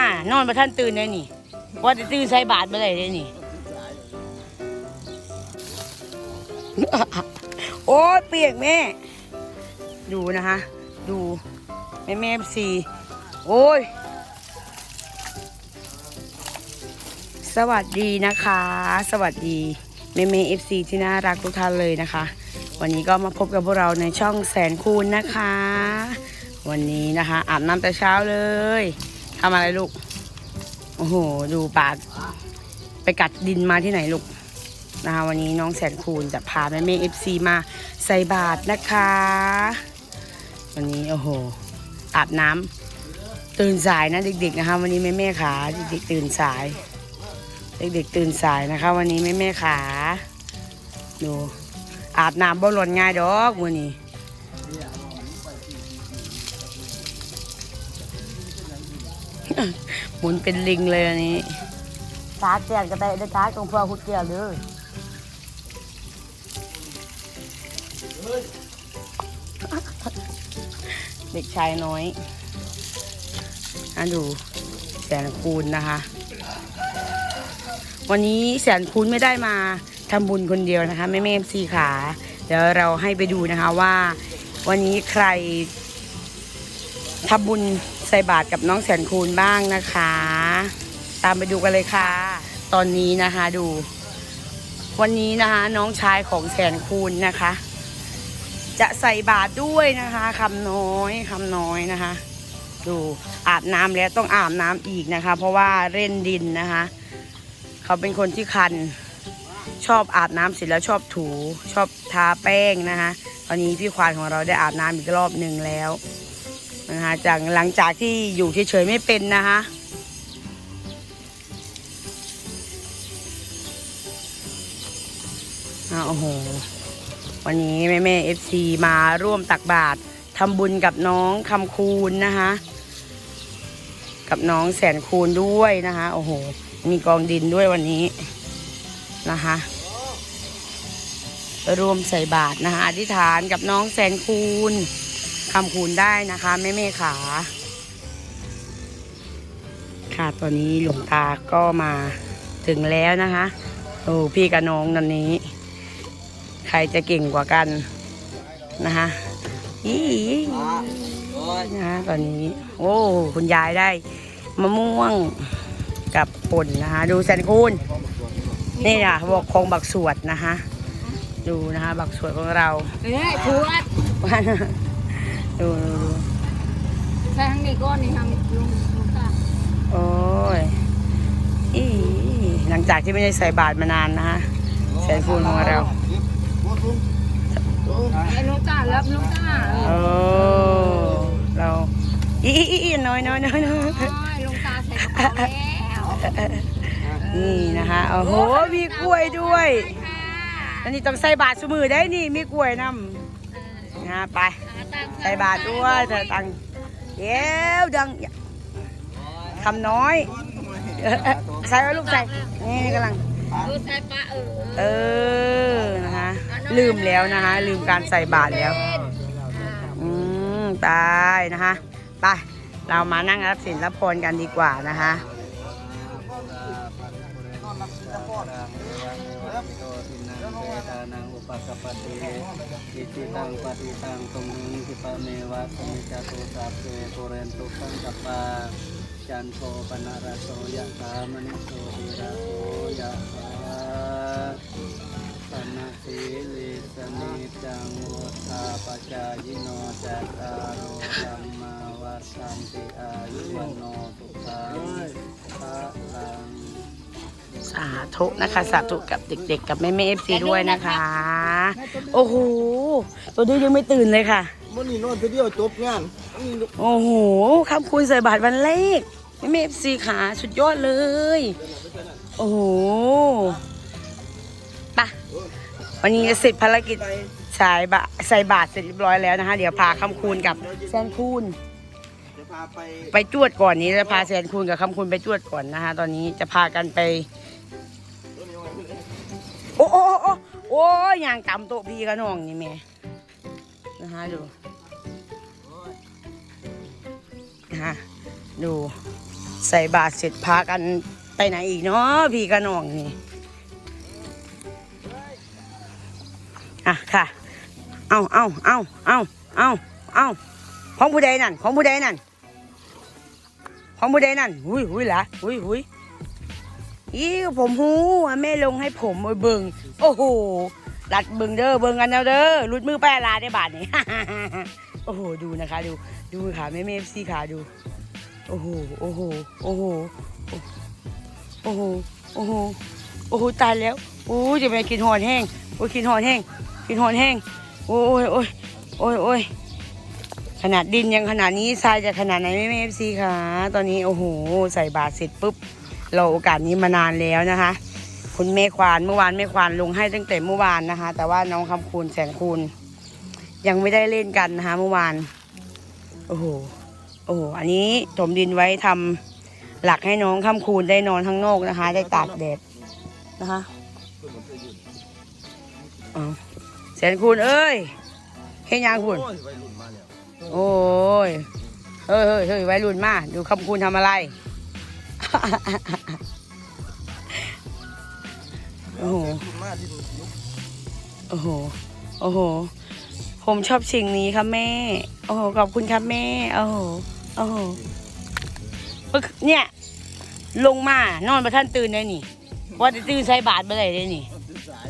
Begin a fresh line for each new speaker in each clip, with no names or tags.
อ่านอนมาท่านตื่นเลยนี่ว่าจะตื่นใส่บาทไปเลยเลยนี่ โอ้ยเปียกแม่ ดูนะคะ ดู แม่แม่สีโอ้ย สวัสดีนะคะ สวัสดีแม่แม่เอฟซีที่น่ารักทุกท่านเลยนะคะ วันนี้ก็มาพบกับพวกเราในช่องแสนคูณนะคะ วันนี้นะคะ อาบน้ำแต่เช้าเลยทำอะไรลูก โอ้โห ดูปากไปกัดดินมาที่ไหนลูกนะคะวันนี้น้องแสนคูณจะพาแม่แม่เอฟซีมาใส่บาตรนะคะ วันนี้โอ้โหอาบน้ำตื่นสายนะเด็ก ๆนะคะ วันนี้แม่แม่ขาเด็กๆตื่นสาย เด็กๆตื่นสายนะคะ วันนี้แม่แม่ขาดูอาบน้ำบ่หล่นง่ายดอกมือนี้ หมุนเป็นลิงเลยอันนี้ตาแก่กระแตได้ตาของพ่อคุณเกี่ยวเลยเด็กชายน้อยอันดูแสนคูณนะคะ วันนี้แสนคูณไม่ได้มาทำบุญคนเดียวนะคะแม่แม่ซีขาเดี๋ยวเราให้ไปดูนะคะว่า วันนี้ใครทำบุญ ใส่บาตรกับน้องแสนคูณบ้างนะคะ ตามไปดูกันเลยค่ะ ตอนนี้นะคะดู วันนี้นะคะน้องชายของแสนคูณนะคะ จะใส่บาตรด้วยนะคะคำน้อยคำน้อยนะคะ ดูอาบน้ำแล้วต้องอาบน้ำอีกนะคะ เพราะว่าเล่นดินนะคะ เขาเป็นคนที่คันชอบอาบน้ำเสร็จแล้วชอบถู ชอบทาแป้งนะคะ ตอนนี้พี่ควานของเราได้อาบน้ำอีกรอบหนึ่งแล้ว นะคะจากหลังจากที่อยู่เฉยๆไม่เป็นนะคะโอ้โห วันนี้แม่แม่เอฟซีมาร่วมตักบาตรทำบุญกับน้องคำคูณนะคะ กับน้องแสนคูณด้วยนะคะ โอ้โห มีกองดินด้วยวันนี้นะคะรวมใส่บาตรนะคะอธิษฐานกับน้องแสนคูณ คำคูณได้นะคะแม่แม่ขา ค่ะตอนนี้หลวงตาก็มาถึงแล้วนะคะโอ้พี่กับน้องตอนนี้ ใครจะเก่งกว่ากันนะคะอีนะคะตอนนี้ โอ้คุณยายได้มะม่วงกับป่นนะคะ ดูแสนคูณนี่นะบอกคงบักสวดนะคะ ดูนะคะ บักสวดของเรา
เอ้ยขวด
ดูดูดู
ใส่ทางนี้ก้อนนี่ทางลุงลุงตา
โอ้ยอีหลังจากที่ไม่ได้ใส่บาตรมานานนะคะแสนคูณของเรา
ไอ้ลุงตารับลุงตาเอ
โอ้
อ
เราอีอีอีอีน้อยน้อยน้อยน้อย
โอ้ยลุงตาใส่กระเป๋าแล้ว
นี่นะคะโอ้โหมีกล้วยด้วย อันนี้ต้องใส่บาตรสมือได้นี่มีกล้วยนำ นะไปใส่บาตรด้วยใส่ตังค์เดี๋ยวดังคำน้อยเออเออใส่ไว้ลูกใส่นี่กำลัง
ดูใส่ปลาเออ
เออนะคะลืมแล้วนะคะลืมการใส่บาตรแล้วอืมตายนะคะไปเรามานั่งรับสินรับพรกันดีกว่านะคะ
นังอุปะติอิจิตังปฏิตังตุมหิคิปะเมวะสมิจตุสัพเพปุเรนตุสังกปาจันโทปนารโสยะถามณิโสติระโสยะถาปนะสีลิสนิจังวุธาปจายโนจัตตารโอธรรมาวัฏันติอายุวโนสุขังพระลัง
สาธุนะคะ สาธุกับเด็กๆ กับแม่แม่เอฟซีด้วยนะคะ โอ้โหตัวนี้ยังไม่ตื่นเลยค่ะ
มันนี่นอนไปเดียวจบงานนี่
โอ้โหคำคุณใส่บาทวันแรกแม่แม่เอฟซีขาสุดยอดเลย โอ้โหไปะวันนี้จะเสร็จภารกิจสายบะใส่บาทเสร็จเรียบร้อยแล้วนะคะ เดี๋ยวพาคำคูณกับแซนคูณ
จะพาไป
ไปจวดก่อนนี้จะพาแซนคูณกับคำคูณไปจวดก่อนนะคะ ตอนนี้จะพากันไป โอ้โอ้โอ้โอ้ยยางกำโตพี่กับน้องนี่แม่นะคะดูฮะดูใส่บาตรเสร็จพากันไปไหนอีกเนาะพี่กระนองนี่อะค่ะ เอาเอาเอาเอาเอาเอาของผู้ใดนั่นของผู้ใดนั่นของผู้ใดนั่นหุยหุยละหุยหุย อีผมหูว่าแม่ลงให้ผมเอาเบิงโอ้โหลัดเบิงเด้อเบิงกันแล้วเด้อรุดมือแป้ลาได้บาทนี่ โอ้โหดูนะคะดูดูค่ะแม่เมฟซีขาดู โอ้โหโอ้โหโอ้โหโอ้โหโอ้โหโอ้โหตายแล้วโอ้จะไปกินหอนแห้งโอ้ยกินหอนแห้งกินหอนแห้งโอ้ยโอ้ยโอ้ยโอ้ยขนาดดินยังขนาดนี้ทรายจะขนาดไหนแม่เมฟซีค่ะตอนนี้โอ้โหใส่บาตรเสร็จปุ๊บ เราโอกาสนี้มานานแล้วนะคะ คุณแม่ควานเมื่อวานแม่ควานลงให้ตั้งแต่เมื่อวานนะคะ แต่ว่าน้องคำคูณแสนคูณ ยังไม่ได้เล่นกันนะคะ เมื่อวานโอ้โหโอ้โหอันนี้ถมดินไว้ทำหลักให้น้องค่ำคูณได้นอนข้างนอกนะคะ ได้ตากแดดนะคะแสนคูณเอ้ยเฮ็ดยังคุณ
โอ้ยวัยรุ่น
โอ้ยเฮ้ยเฮ้ยเฮ้ยวัยรุ่นมา ดูคำคูณทำอะไร โอ้โห
มาที่ดูยุค
โอ้โห โอ้โห ผมชอบสิ่งนี้ครับแม่ โอ้โห ขอบคุณครับแม่ โอ้โห โอ้โหเมื่อคืนเนี่ย ลงมา นอนประท่านตื่นเลยนี่ ว่าจะตื่นใส่บาทไปเลยเลยนี่
ตื่นสาย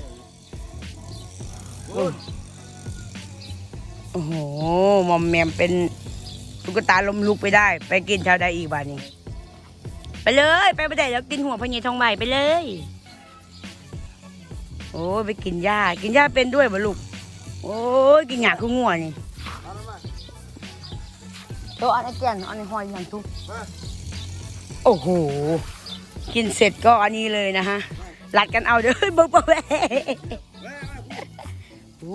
โอ้โอ้โห มอมแมมเป็นตุ๊กตาลมลุกไปได้ ไปกินชาวใดอีกบาทนี้ ไปเลย ไปไม่ได้แล้วกินหัวพญทองใบไปเลย โอ้ยไปกินหญ้ากินหญ้าเป็นด้วยบ่ลูกโอ้ยกินหญ้าคืองัวนี่
เอาแล้วมา
ตัวอันไอ้แก่นอันไอ้หอยอย่างทุกโอ้โหกินเสร็จก็อันนี้เลยนะฮะหลัดกันเอาเด้อเบิ่งปะแหวโอ้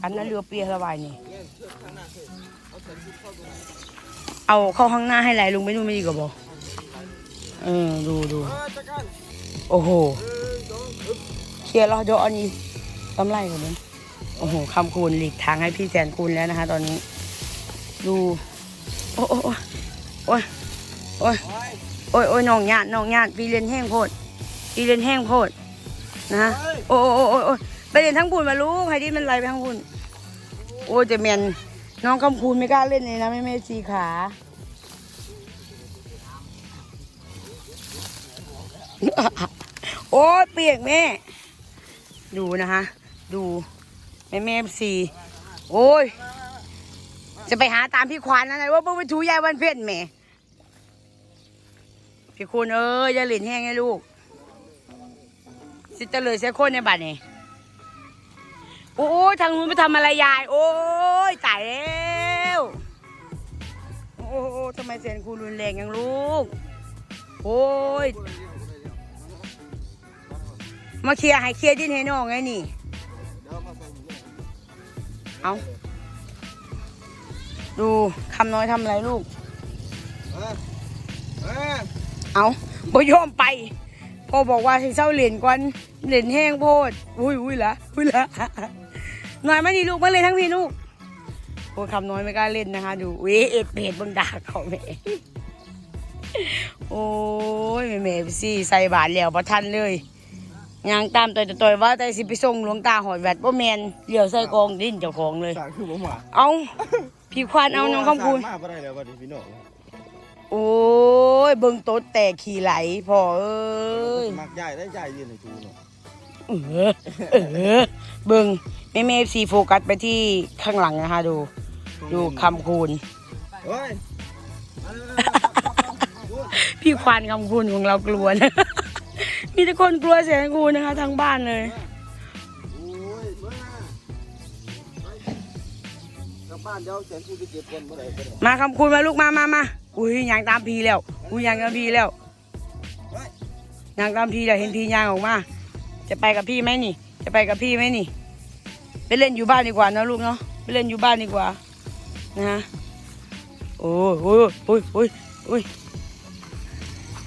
กันนั้นเรือเปียสบายนี่เอาเข้าข้างหน้าให้ไหลลงไปนู่นไม่ดีกว่าบอ เออดูดูโอ้โหเคลียร์แล้วเดี๋ยอันนี้กำไรกว่านี้โอ้โหคำคูณหลีกทางให้พี่แสนคูณแล้วนะคะ ตอนนี้ ดูโอ้โอ้โอ้ยโอ้ยโอ้ยโอ้ยน้องญาติน้องญาติพี่เรียนแห้งโพดพี่เรียนแห้งโพดนะฮะโอ้โอ้โอ้โอ้โอ้ยไปเรียนทั้งบุญมาลูกใครที่มันไหลไปทั้งบุญโอ้ยจะเมียนน้องคำคูณไม่กล้าเล่นเลยนะแม่แม่สีขา โอ้ยเปียกแม่ ดูนะคะ ดูแม่แม่สีโอ้ย จะไปหาตามพี่ควานนั่นไว่าเพิ่งไปถูยายวันเพ็ญแม่ พี่คุณเอ้ยอย่าหลินแห้งให้ลูก สิจะเลยเสียคนในบัตรนี่โอ้ยทางนู้นไปทำอะไรยาย โอ้ยตายแล้วโอ้โหทำไมเสียงครูรุนแรงอย่างลูก โอ้ย มาเคลียร์ให้เคลียร์ดินให้น้องไงนี่
เดี๋ยวมาใส่หมูเนี่ย
เอาดูคำน้อยทำอะไรลูก
เอา
บ่ยอมไปพ่อบอกว่าให้เศร้าเหรียญก่อนเหรียญแห้งโพดอุ้ยอุ้ยละอุ้ยละหน่อยมานี่ลูกมาเลยทั้งพี่ลูกโอ้คำน้อยไม่กล้าเล่นนะคะ ดูเวเอ็ดเพจบังดาเขาแม่โอ้ยแม่แม่สิใส่บาทแล้วประทันเลย ยางตามต่อยต่อยว่าแต่สิไปส่งหลวงตาหอยแวดบ่แมนเลี้ยวใส่กองดินเจ้าของเลย
สากคือผมหมา
เอาพี่ควานเอาน้องคำคูณ
สากมาบ่ได้แล้วบัดนี้พี่น้อง
โอ้ยเบิ่งโต๊ดแตกขี่ไหลพ่อเอ้ย
มักใหญ่ได้ใหญ่ยืนในทูเนาะ
เออเออเบิ่งแม่แม่ซีโฟกัสไปที่ข้างหลังนะคะดู ดูคำคูณ
เฮ้ย
พี่ควานคำคูณของเรากลัวนะ มีแต่คนกลัวเสียงคูนะคะทั้งบ้านเลย
โอ้ยเมื่อไปกลับบ้านเดี๋ยวแสนกูจะเก็บคนบ่ได้บ่ได้
มาคำคูณมาลูกมามามาอุ้ยยางตามพีแล้วอุ้ยยางตามพีแล้วยางตามพีแล้วเห็นพียางออกมา จะไปกับพี่ไหมนี่ จะไปกับพี่ไหมนี่ ไปเล่นอยู่บ้านดีกว่านะลูกเนาะไปเล่นอยู่บ้านดีกว่านะฮะโอ้ยโอ้ยโอ้ยโอ้ยโอ้ย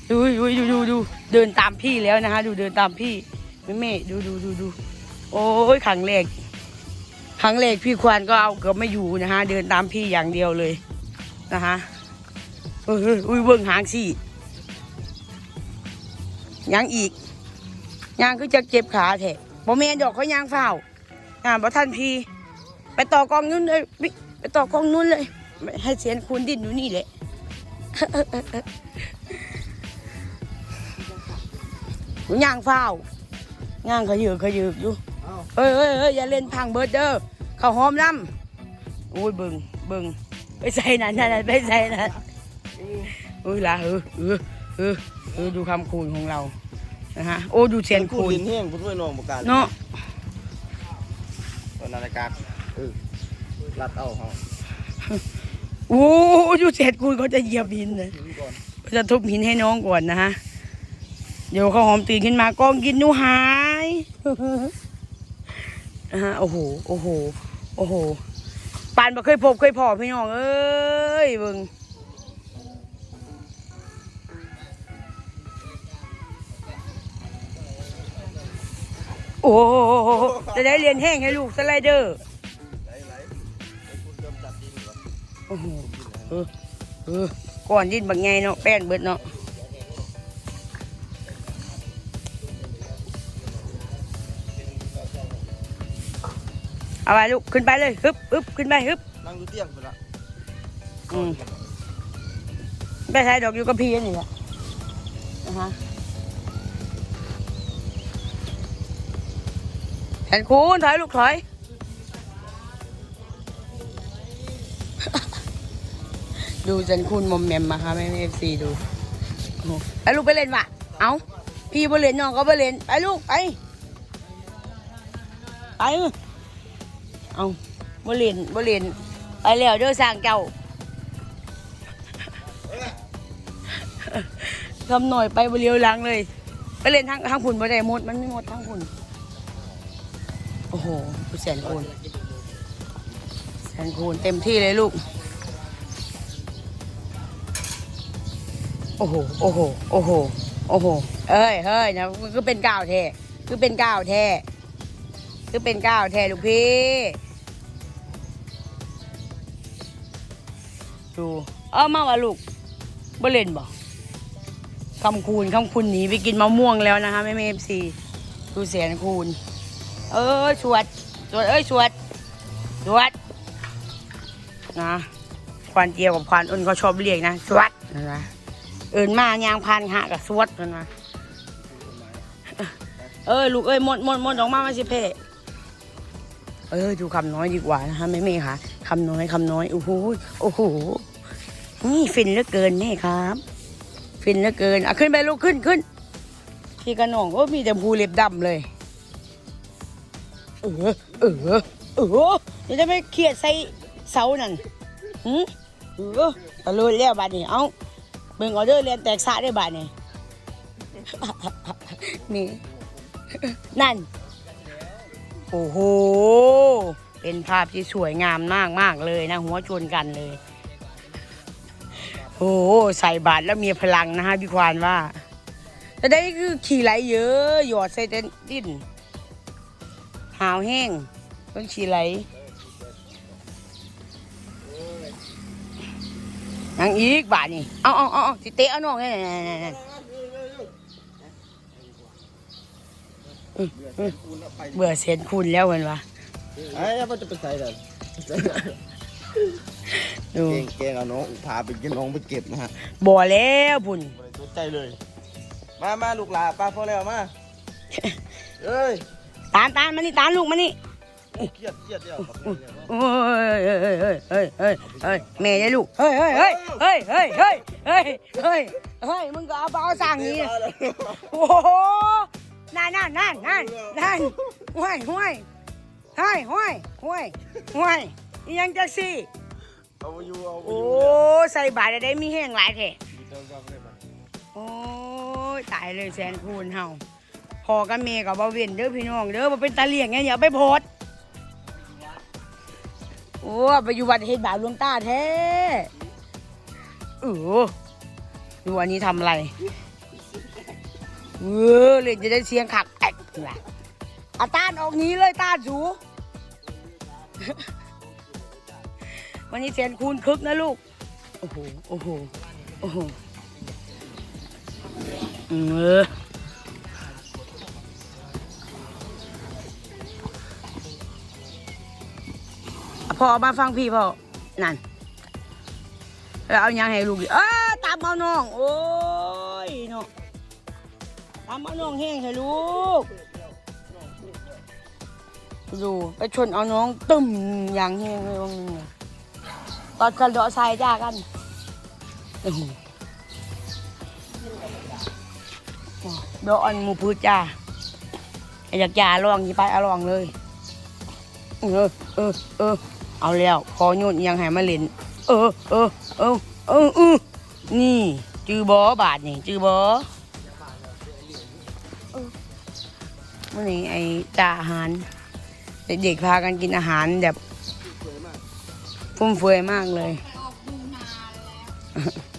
ดูดูดูดูดูเดินตามพี่แล้วนะคะ ดูเดินตามพี่แม่แม่ดูดูดูดูโอ้ยขังเหล็กขังเหล็กพี่ควานก็เอาเกือบไม่อยู่นะคะเดินตามพี่อย่างเดียวเลยนะคะเอออุ้ยเบิ่งหางสิยังอีกยางคือจะเจ็บขาแท้บ่แม่ดอกเขายางเฝ้าอ่าบ่ทันพี่ ไปต่อกองนู้นเลยไปต่อกองนู้นเลย ให้เสียนคูณดินอยู่นี่แหละ ย่างเฝ้าย่างขยืกขยืกอยู่
เอ้า
เอ้ยเอ้ยเอ้ยอย่าเล่นพังเบิดเด้อข้าวหอมน้ำอุ้ยเบิ่งเบิ่งไปใส่นั่นนั่นนั่นไปใส่นั่นอุ้ยละเออเออเออเออดูคำคูณของเรานะฮะโอ้ดูเสียน
คู
คูณ
ดินแห้งพุ่นด้วยน้องประกาศ
เนาะ
วันนาฬิกาเออรัดเอาเฮา
โอ้ดูเสียนคูณเขาจะเหยียบหินเลย
ทิ้งก่อน
เขาจะทุบหินให้น้องก่อนนะฮะ เดี๋ยวข้าวหอมตื่นขึ้นมากล้องกินหนูหายนะฮะโอ้โหโอ้โหโอ้โหปานบ่เคยพบเคยพอพี่น้องเอ้ยเบิ่งโอ้โหจะได้เรียนแห้งให้ลูกสไลเดอร์
ก่อน
โอ้โหเออเออก่อนดินบางไงเนาะแป้นเบิดเนาะ เอาไปลูกขึ้นไปเลยฮึบฮึบขึ้นไปฮึบ
นั่งดูเตียงพุ่นละ
อืมไปใช้ดอกอยู่กับพี่นี่แหละนะฮะแทนคูณถอยลูกถอยดูจันคุณมอมแมมมาค่ะแม่เอฟซีดูโอ้โหไปลูกไปเล่นวะเอาพี่ไปเล่นน้องก็ไปเล่นไปลูกไปไป เอาบ่เล่นบ่เล่นไปแล้วเด้อสร้างเจ้าทำหน่อยไปบ่เลี้ยวหลังเลย ไปเล่นทางทางผุนบ่ได้หมด มันไม่หมดทางผุนโอ้โหดูแสนคูณแสนคูณเต็มที่เลยลูก โอ้โห โอ้โห โอ้โห โอ้โห เอ้ย เฮ้ยนะมันคือเป็นก้าวแท้ คือเป็นก้าวแท้ คือเป็นก้าวแท้ลูกพี่ ดูเออมาวะลูกบ่เล่นบ่คำคูณคำคูณหนีไปกินมะม่วงแล้วนะคะแม่เมฟซีดูเสียนคูณ เออสวดสวดเอ้ยสวดสวดนะควานเจียวกับควานอ้นเขาชอบเรียกนะสวดนะเอินมายางพันหะกับสวดกันมาเอ้ยลูกเอ้ยมดมดมดออกมามาสิเพ่เออดูคำน้อยดีกว่านะคะแม่เมย์ค่ะคำน้อยคำน้อยโอ้โหโอ้โห นี่ฟินเหลือเกินนี่ครับ ฟินเหลือเกินอะขึ้นไปลูกขึ้นขึ้นพี่กระหน่องโอ้มีแต่ภูเล็บดำเลยเออเออเออเดี๋ยวจะไปเครียดใส่เสานั่นหืมเออตะลุยแล้วบาดนี้เอ้าเบิ่งออเดอร์เรียนแตกสะได้บาทนี่นี่นั่น โอ้โห เป็นภาพที่สวยงามมากมากเลยนะ หัวชนกันเลย โอ้ใส่บาทแล้วมีพลังนะฮะพี่ควานว่า แต่ได้คือขี่ไหลเยอะหยอดใส่เต้นดิ้นหาวแห้งต้องขี่ไหลยังอีกบาทนี่เอาเอาเอาเอาสิเตะเอาน้องให้นั่นเบื่อเสียนคุณแล้วเหมือนวะ
ไอ้แล้วมันจะไปใส่เลย
ดู
เก่งเก่งเอาน้องพาไปกินน้องไปเก็บนะฮะ
บ่แล้วพุ่น
ไม่ได้สนใจเลย มามาลูกหลานป้าพอแล้วมาเอ้ย
ตามตามมานี่ตามลูกมานี่
เครียดเครียดเดียวกับแม่เนี่ย
โอ้ยเฮ้ยเฮ้ยเฮ้ยเฮ้ยเฮ้ยเฮ้ยแม่ได้ลูกเฮ้ยเฮ้ยเฮ้ยเฮ้ยเฮ้ยเฮ้ยเฮ้ยเฮ้ยเฮ้ยมึงก็เอาเบาสั่งนี้โอ้โหนั่นนั่นนั่นนั่นนั่นห้วยห้วยห้วยห้วยห้วยห้วยอีหยังจังสิ
เอาไปอยู่เอาไป
โอ้
อยู่
ใส่บาตรได้มีแห้งหลายแท้
มีเจ้าเจ้าไม่ได้มา
โอ้ยตายเลยแสนคูณเฮาพอกับเมกับบ่เว้นเด้อพี่น้องเด้อบ่เป็นตาเลี้ยงไงอย่าไปโพดโอ้ไปอยู่วัดเฮ็ดบาปหลวงตาแท้เออดูอันนี้ทำอะไรเออเล่นจะได้เสียงขักแอ๊กล่ะอาต้านออกหนี้เลยต้านสู วันนี้แสนคูณคึกนะลูก โอ้โห โอ้โห โอ้โหเออพอมาฟังพี่พ่อ นั่น แล้วเอายังให้ลูกดิเออตามเอาน้อง โอ้ยน้องตามเอาน้องแห้งให้ลูก ดูไปชนเอาน้องตึมอย่างแห้งเลยวันนึงน่ะ ตอนกันเดาะทรายจ้ากันโอ้โหเดาะอันหมูพืชจ้าอยากจ่าลองยี่ไปเอาลองเลย เออเออเออเอาแล้วพอโยนอิหยังให้มาเล่นเออเออเออเออเออนี่จือบอบาทนี่จือบอเออวันนี้ไอ้จ่าอาหาร เด็กๆพากันกินอาหารแบบ ฟุ่มเฟือยมากเลย
ออกดูนาแล้ว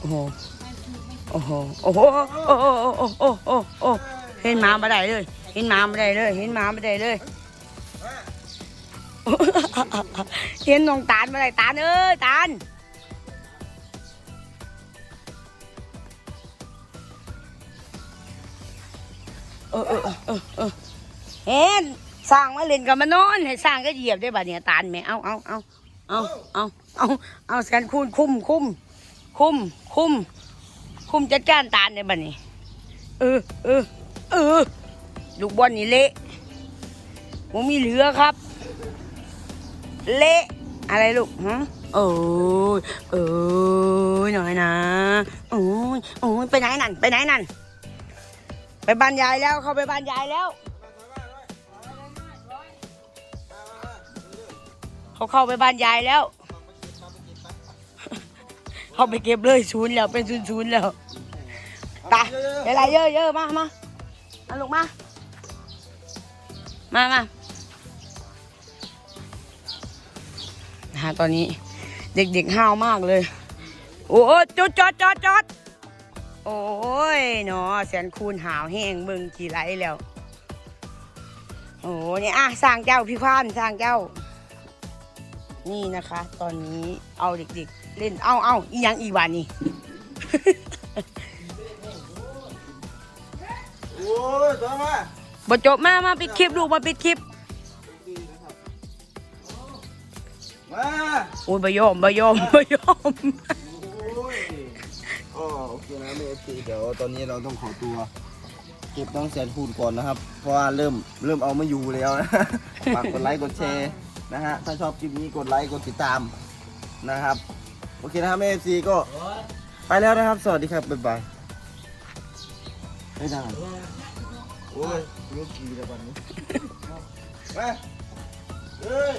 โอ้โห
ไม่ถูกไม่
โอ้โห โอ้โห โอ้โห โอ้โห โอ้โห โอ้โห เห็นหมาไม่ได้เลย เห็นหมาไม่ได้เลย เห็นหมาไม่ได้เลย เห็นน้องตาลไม่ได้ตาลเอ้ยตาลเออเออเออเออเห็นสร้างมาเล่นกับมานอน ให้สร้างก็เหยียบได้บัดเนี่ยตาลแม่เอาเอาเอา เอาเอาเอาเอาแสนคูณคุ้มคุ้มคุ้มคุ้มคุ้มจัดการตาลได้บัดนี้เออเออเออลูกบอลนี่เละผมมีเหลือครับ เละอะไรลูกฮะโอ้ยเอ้ยหน่อยนะโอ้ยโอ้ยไปไหนนั่น ไปไหนนั่น ไปบ้านยายแล้ว เข้าไปบ้านยายแล้ว เขาเข้าไปบ้านยายแล้ว เขาไปเก็บเลยศูนย์แล้วเป็นศูนย์ศูนย์แล้วตาเดี๋ยวไรเยอะเยอะมามามาลูกมา มามานะฮะตอนนี้เด็กๆห้าวมากเลย โอ้ยจอดจอดจอดจอดโอ้ยเนาะแสนคูณหาวแห้งเบิ่งกี่ไรแล้ว โอ้เนี่ยอะสร้างเจ้าพี่พานสร้างเจ้า นี่นะคะ ตอนนี้เอาเด็กๆ เล่นเอาเอาอีหยังอีกวันนี่
โอ้ยตัวมา
บจบมา มาปิดคลิปลูกมาปิดคลิป
มา
โอ้ยบยอมบยอมบยอม
โอ้ยอ๋อโอเคนะเมฟซีเดี๋ยวตอนนี้เราต้องขอตัว เก็บน้องแสนคูณก่อนนะครับ เพราะว่าเริ่มเริ่มเอาไม่อยู่แล้วนะ ฝากกดไลค์กดแชร์ นะฮะ ถ้าชอบคลิปนี้กดไลค์ กดติดตามนะครับ โอเคนะครับเอฟซีก็ไปแล้วนะครับ สวัสดีครับ บ๊ายบายไม่ได้โอ้ยลูกกีแล้ววันนี้ไปเฮ้ย